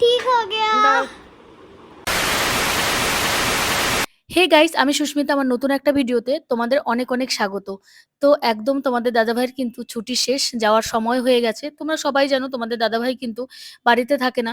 ठीक हो गया হে গাইস আমি সুস্মিতা আমার নতুন একটা ভিডিওতে তোমাদের অনেক অনেক স্বাগত তো একদম তোমাদের দাদাভাইয়ের কিন্তু ছুটি শেষ যাওয়ার সময় হয়ে গেছে তোমরা সবাই জানো তোমাদের দাদাভাই কিন্তু বাড়িতে থাকে না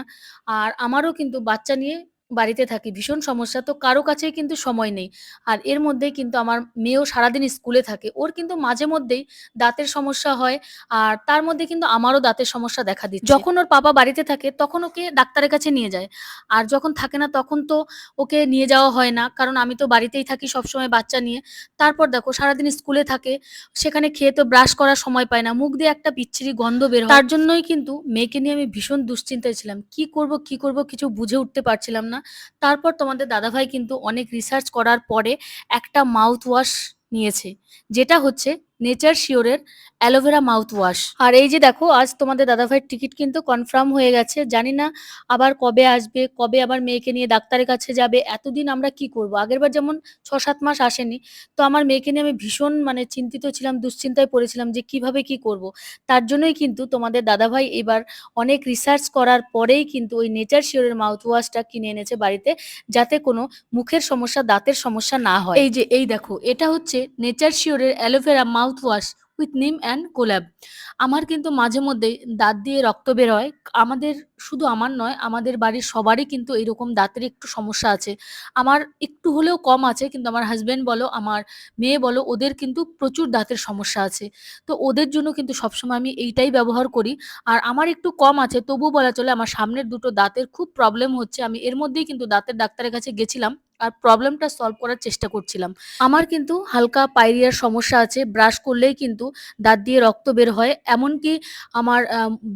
আর আমারও কিন্তু বাচ্চা নিয়ে বাড়িতে থাকি, ভীষণ সমস্যা। তো কারও কাছেই কিন্তু সময় নেই। আর এর মধ্যেই কিন্তু আমার মেয়েও সারাদিন স্কুলে থাকে। ওর কিন্তু মাঝে মধ্যেই দাঁতের সমস্যা হয় আর তার মধ্যে কিন্তু আমারও দাঁতের সমস্যা দেখা দিচ্ছে। যখন ওর পাপা বাড়িতে থাকে, তখন ওকে ডাক্তারের কাছে নিয়ে যায়। আর যখন থাকে না, তখন তো ওকে নিয়ে যাওয়া হয় না। কারণ আমি তো বাড়িতেই থাকি সবসময় বাচ্চা নিয়ে। তারপর দেখো, সারাদিন স্কুলে থাকে, সেখানে খেয়ে তো ব্রাশ করার সময় পায় না। মুখ দিয়ে একটা বিচ্ছিরি গন্ধ বের তার জন্যই কিন্তু মেয়েকে নিয়ে আমি ভীষণ দুশ্চিন্তায় ছিলাম। কি করব কি করব, কিছু বুঝে উঠতে পারছিলাম না। তারপর তোমাদের দাদাভাই কিন্তু অনেক রিসার্চ করার পরে একটা মাউথ ওয়াশ নিয়েছে। যেটা হচ্ছে নেচার শিওরের অ্যালোভেরা মাউথ ওয়াশ আর এই যে দেখো, আজ তোমাদের দাদাভাইয়ের টিকিট কিন্তু কনফার্ম হয়ে গেছে। জানি না আবার কবে আসবে, কবে আবার মেয়েকে নিয়ে ডাক্তারের কাছে যাবে, এতদিন আমরা কি করব? আগেরবার যেমন ছ সাত মাস আসেনি, তো আমার মেয়েকে নিয়ে আমি ভীষণ মানে চিন্তিত ছিলাম, দুশ্চিন্তায় পড়েছিলাম যে কীভাবে কি করব। তার জন্যই কিন্তু তোমাদের দাদাভাই এবার অনেক রিসার্চ করার পরেই কিন্তু ওই নেচার শিওরের মাউথ ওয়াশটা কিনে এনেছে বাড়িতে, যাতে কোনো মুখের সমস্যা, দাঁতের সমস্যা না হয়। এই যে, এই দেখো, এটা হচ্ছে nature শিওরের aloe vera mouth wash with neem and clove আমার কিন্তু মাঝে মধ্যেই দাঁত দিয়ে রক্ত বেরোয় আমাদের শুধু আমার নয়, আমাদের বাড়ির সবারই কিন্তু এরকম দাঁতের একটু সমস্যা আছে। আমার একটু হলেও কম আছে, কিন্তু আমার হাজব্যান্ড বলো, আমার মেয়ে বলো, ওদের কিন্তু প্রচুর দাঁতের সমস্যা আছে। তো ওদের জন্য কিন্তু সবসময় আমি এইটাই ব্যবহার করি। আর আমার একটু কম আছে তবু বলা চলে আমার সামনের দুটো দাঁতের খুব প্রবলেম হচ্ছে। আমি এর মধ্যেই কিন্তু দাঁতের ডাক্তারের কাছে গেছিলাম। আর প্রবলেমটা সলভ করার চেষ্টা করছিলাম। আমার কিন্তু হালকা পাইরিয়ার সমস্যা আছে ব্রাশ করলেই কিন্তু দাঁত দিয়ে রক্ত বের হয়। এমনকি আমার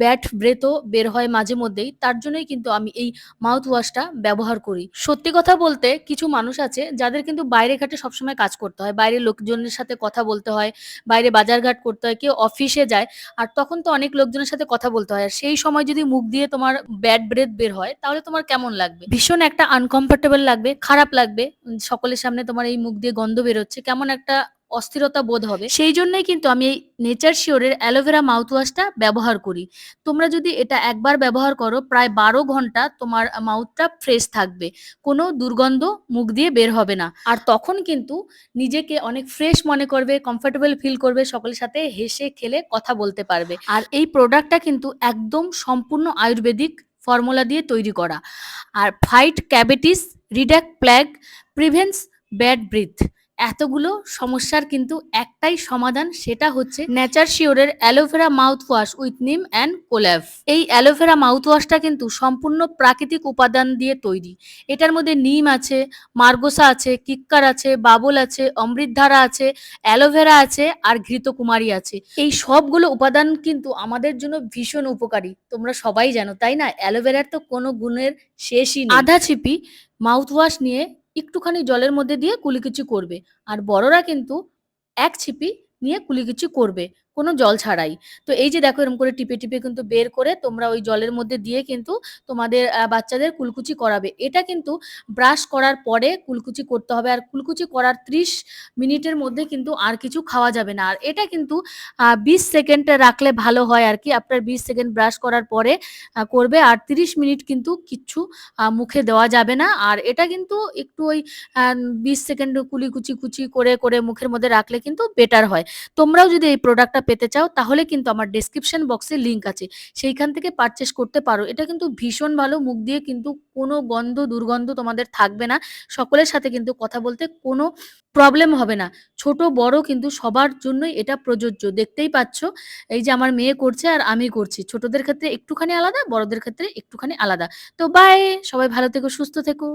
ব্যাট ব্রেথও বের হয় মাঝে মধ্যেই। তার জন্যই কিন্তু আমি এই মাউথ ওয়াশটা ব্যবহার করি। সত্যি কথা বলতে কিছু মানুষ আছে যাদের কিন্তু বাইরে ঘাটে সবসময় কাজ করতে হয়। বাইরে লোকজনের সাথে কথা বলতে হয়, বাইরে বাজারঘাট করতে হয়, কেউ অফিসে যায় আর তখন তো অনেক লোকজনের সাথে কথা বলতে হয়। আর সেই সময় যদি মুখ দিয়ে তোমার ব্যাড ব্রেথ বের হয়, তাহলে তোমার কেমন লাগবে? ভীষণ একটা আনকমফোর্টেবল লাগবে, খারাপ লাগবে সকলের সামনে তোমার এই মুখ দিয়ে গন্ধ বেরোচ্ছে, কেমন একটা অস্থিরতা বোধ হবে। সেই জন্যই কিন্তু আমি এই নেচার শিওরের অ্যালোভেরা মাউথওয়াশটা ব্যবহার করি। তোমরা যদি এটা একবার ব্যবহার করো, প্রায় বারো ঘণ্টা তোমার মাউথটা ফ্রেশ থাকবে। কোনো দুর্গন্ধ মুখ দিয়ে বের হবে না। আর তখন কিন্তু নিজেকে অনেক ফ্রেশ মনে করবে কমফোর্টেবল ফিল করবে, সকলের সাথে হেসে খেলে কথা বলতে পারবে। আর এই প্রোডাক্টটা কিন্তু একদম সম্পূর্ণ আয়ুর্বেদিক ফর্মুলা দিয়ে তৈরি করা। আর fight cavities reduce plaque prevents bad breath এতগুলো সমস্যার কিন্তু একটাই সমাধান সেটা হচ্ছে nature শিওরের aloe vera mouth wash with neem and clove এই অ্যালোভেরা মাউথ ওয়াশটা কিন্তু সম্পূর্ণ প্রাকৃতিক উপাদান দিয়ে তৈরি। এটার মধ্যে নিম আছে, মার্গোসা আছে, কিক্কার আছে, বাবল আছে, অমৃতধারা আছে অ্যালোভেরা আছে, আর ঘৃতকুমারী আছে। এই সবগুলো উপাদান কিন্তু আমাদের জন্য ভীষণ উপকারী। তোমরা সবাই জানো, তাই না? অ্যালোভেরার তো কোনো গুণের শেষই আধা ছিপি মাউথ ওয়াশ নিয়ে একটুখানি জলের মধ্যে দিয়ে কুলিকুচি করবে। আর বড়রা কিন্তু এক ছিপি নিয়ে কুলিকুচি করবে। কোনো জল ছাড়াই। তো এই যে দেখো এরকম করে টিপে টিপে কিন্তু বের করে তোমরা ওই জলের মধ্যে দিয়ে কিন্তু তোমাদের বাচ্চাদের কুলকুচি করাবে। এটা কিন্তু ব্রাশ করার পরে কুলকুচি করতে হবে। আর কুলকুচি করার ত্রিশ মিনিটের মধ্যে কিন্তু আর কিছু খাওয়া যাবে না। আর এটা কিন্তু বিশ সেকেন্ড রাখলে ভালো হয় আর কি। আপনার বিশ সেকেন্ড ব্রাশ করার পরে করবে। আর তিরিশ মিনিট কিন্তু কিচ্ছু মুখে দেওয়া যাবে না। আর এটা কিন্তু একটু ওই বিশ সেকেন্ড কুলি কুচি কুচি করে করে মুখের মধ্যে রাখলে কিন্তু বেটার হয়। তোমরাও যদি এই প্রোডাক্টটা পেতে চাও, তাহলে কিন্তু আমার ডেসক্রিপশন বক্সে লিঙ্ক আছে। সেইখান থেকে পারচেস করতে পারো। এটা কিন্তু ভীষণ ভালো, মুখ দিয়ে কিন্তু কোনো গন্ধ, দুর্গন্ধ তোমাদের থাকবে না। সকলের সাথে কিন্তু কথা বলতে কোনো প্রবলেম হবে না। ছোট, বড় কিন্তু সবার জন্যই এটা প্রযোজ্য। দেখতেই পাচ্ছ, এই যে আমার মেয়ে করছে আর আমি করছি। ছোটদের ক্ষেত্রে একটুখানি আলাদা, বড়দের ক্ষেত্রে একটুখানি আলাদা। তো বাই সবাই ভালো থেকো, সুস্থ থেকো।